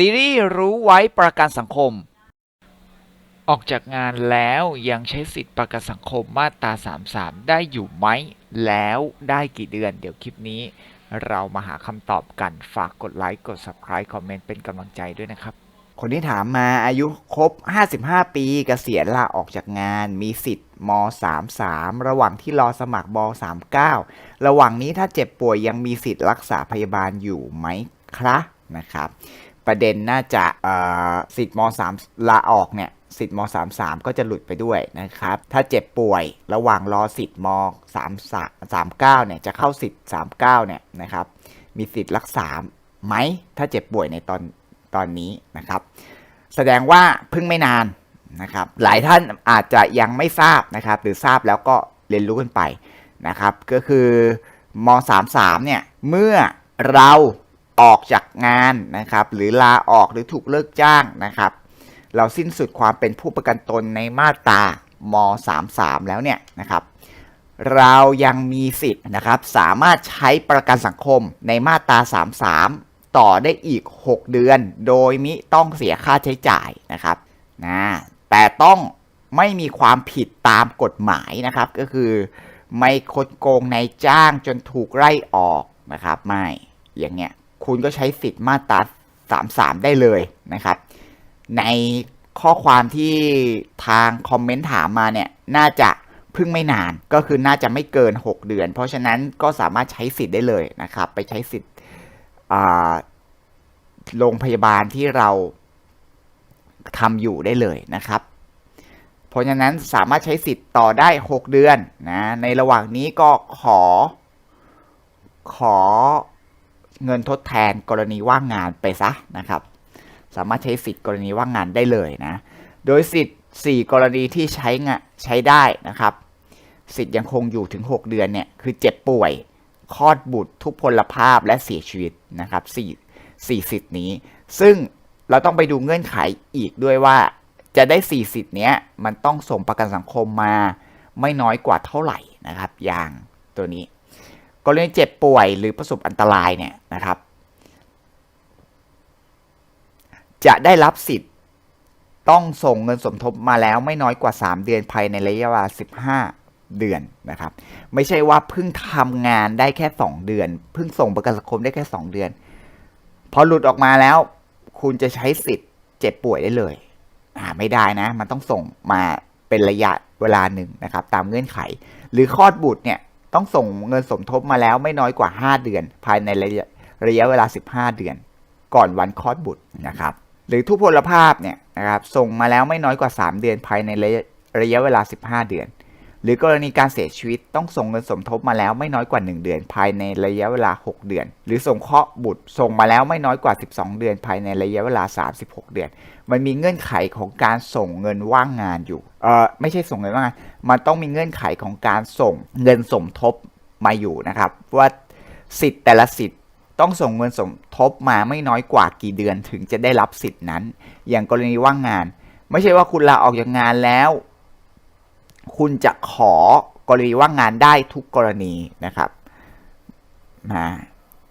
ซีรีส์รู้ไว้ประกันสังคม ออกจากงานแล้วยังใช้สิทธิประกันสังคมมาตรา 33 ได้อยู่ไหม แล้วได้กี่เดือน เดี๋ยวคลิปนี้ เรามาหาคำตอบกันฝากกดไลค์กด Subscribe คอมเมนต์เป็นกำลังใจด้วยนะครับ คนที่ถามมาอายุครบ 55 ปีเกษียณลาออกจากงาน มีสิทธิ์ม 33 ระหว่างที่รอสมัครม39 ระหว่างนี้ถ้าเจ็บป่วยยังมีสิทธิ์รักษาพยาบาลอยู่ไหมครับนะครับ ประเด็นน่าจะสิทธิ์ม3ลาออกเนี่ยสิทธิ์ม33 ก็จะหลุดไปด้วยนะครับ ถ้าเจ็บป่วยระหว่างรอสิทธิ์ม3 39เนี่ยจะเข้าสิทธิ์39เนี่ยนะครับ มีสิทธิ์รักษาไหมถ้าเจ็บป่วยในตอนตอนนี้นะครับ แสดงว่าเพิ่งไม่นานนะครับ หลายท่านอาจจะยังไม่ทราบนะครับ หรือทราบแล้วก็เรียนรู้กันไปนะครับ ก็คือม33เนี่ยเมื่อเรา ออกจากงานนะครับ หรือลาออกหรือถูกเลิกจ้างนะครับ เราสิ้นสุดความเป็นผู้ประกันตนในมาตราม33 แล้วเนี่ยนะครับ เรายังมีสิทธิ์นะครับ สามารถใช้ประกันสังคมในมาตรา 33 ต่อได้อีก 6 เดือน โดยมิต้องเสียค่าใช้จ่ายนะครับนะแต่ต้องไม่มีความผิดตามกฎหมายนะครับ ก็คือไม่คดโกงในายจ้างจนถูกไล่ออกนะครับ ไม่อย่างเงี้ย คุณก็ใช้สิทธิ์มาตรา33 ได้เลยนะครับ ในข้อความที่ทางคอมเมนต์ถามมาเนี่ยน่าจะเพิ่งไม่นานก็คือน่าจะไม่เกิน 6 เดือน เพราะฉะนั้นก็สามารถใช้สิทธิ์ได้เลยนะครับ ไปใช้สิทธิ์โรงพยาบาลที่เราทำอยู่ได้เลยนะครับ เพราะฉะนั้นสามารถใช้สิทธิ์ต่อได้ 6 เดือนนะในระหว่างนี้ก็ขอขอ เงินทดแทนกรณีว่างงานไปซะนะครับ สามารถใช้สิทธิ์กรณีว่างงานได้เลยนะ โดยสิทธิ์ 4 กรณีที่ใช้งะใช้ได้นะครับ สิทธิ์ยังคงอยู่ถึง 6 เดือนเนี่ยคือเจ็บป่วยคลอดบุตรทุพพลภาพและเสียชีวิตนะครับ4 4สิทธิ์นี้ ซึ่งเราต้องไปดูเงื่อนไขอีกด้วยว่า จะได้ 4 สิทธิ์เนี้ยมันต้องส่งประกันสังคมมา ไม่น้อยกว่าเท่าไหร่นะครับ อย่างตัวนี้ กรณีเจ็บป่วยหรือประสบอันตรายเนี่ยนะครับ จะได้รับสิทธิ์ต้องส่งเงินสมทบมาแล้วไม่น้อยกว่า 3 เดือนภายในระยะเวลา15 เดือนนะครับ ไม่ใช่ว่าเพิ่งทำงานได้แค่ 2 เดือน เพิ่งส่งประกันสังคมได้แค่ 2 เดือน พอหลุดออกมาแล้ว คุณจะใช้สิทธิ์เจ็บป่วยได้เลยอ่าไม่ได้นะ มันต้องส่งมาเป็นระยะเวลาหนึ่งนะครับ ตามเงื่อนไข หรือคลอดบุตรเนี่ย ต้องส่งเงินสมทบมาแล้วไม่น้อยกว่า 5 เดือน ภายในระยะระยะเวลา 15 เดือน ก่อนวันคลอดบุตรนะครับ หรือทุพพลภาพเนี่ยนะครับส่งมาแล้วไม่น้อยกว่า 3 เดือนภายในระยะระยะเวลา 15 เดือน รือกรณีการเสียชีวิตต้องส่งเงินสมทบมาแล้วไม่น้อยกว่า 1 เดือน ภายในระยะเวลา 6 เดือน หรือส่งเคราะห์บุตรส่งมาแล้วไม่น้อยกว่า 12 เดือน ภายในระยะเวลา 36 เดือน มันมีเงื่อนไขของการส่งเงินว่างงานอยู่เออไม่ใช่ส่งเงินว่างงานมันต้องมีเงื่อนไขของการส่งเงินสมทบมาอยู่นะครับ ว่าสิทธิ์แต่ละสิทธิ์ต้องส่งเงินสมทบมาไม่น้อยกว่ากี่เดือนถึงจะได้รับสิทธิ์นั้น อย่างกรณีว่างงาน ไม่ใช่ว่าคุณลาออกจากงานแล้ว คุณจะขอกรณีว่างงานได้ทุกกรณีนะครับนะ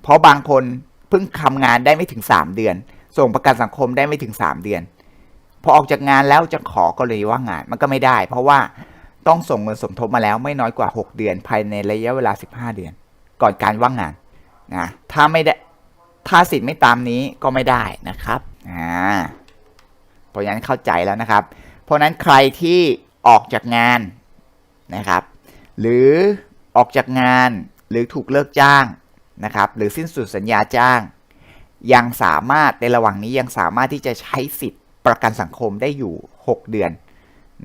เพราะบางคนเพิ่งทำงานได้ไม่ถึง 3 เดือน ส่งประกันสังคมได้ไม่ถึง 3 เดือน พอออกจากงานแล้วจะขอกรณีว่างงานมันก็ไม่ได้ เพราะว่าต้องส่งเงินสมทบมาแล้วไม่น้อยกว่า 6 เดือน ภายในระยะเวลา 15 เดือน ก่อนการว่างงานนะถ้าไม่ได้ถ้าสิทธิ์ไม่ตามนี้ก็ไม่ได้นะครับอ่าเพราะฉะนั้นเข้าใจแล้วนะครับ เพราะฉะนั้นใครที่ ออกจากงานนะครับ หรือออกจากงานหรือถูกเลิกจ้างนะครับ หรือสิ้นสุดสัญญาจ้าง ยังสามารถในระหว่างนี้ยังสามารถที่จะใช้สิทธิ์ประกันสังคมได้อยู่ 6 เดือน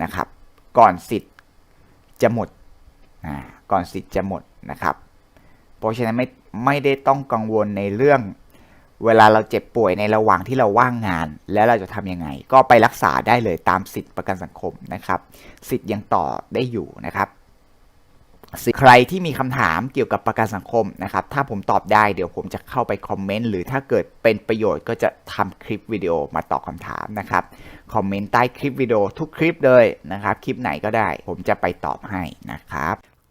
นะครับ ก่อนสิทธิ์จะหมดก่อนสิทธิ์จะหมดนะครับ เพราะฉะนั้นไม่ไม่ได้ต้องกังวลในเรื่อง เวลาเราเจ็บป่วยในระหว่างที่เราว่างงาน แล้วเราจะทำยังไง ก็ไปรักษาได้เลยตามสิทธิประกันสังคมนะครับ สิทธิ์ยังต่อได้อยู่นะครับสิใครที่มีคำถามเกี่ยวกับประกันสังคมนะครับ ถ้าผมตอบได้เดี๋ยวผมจะเข้าไปคอมเมนต์หรือถ้าเกิดเป็นประโยชน์ก็จะทำคลิปวิดีโอมาตอบคำถามนะครับ คอมเมนต์ใต้คลิปวิดีโอทุกคลิปเลยนะครับ คลิปไหนก็ได้ ผมจะไปตอบให้นะครับ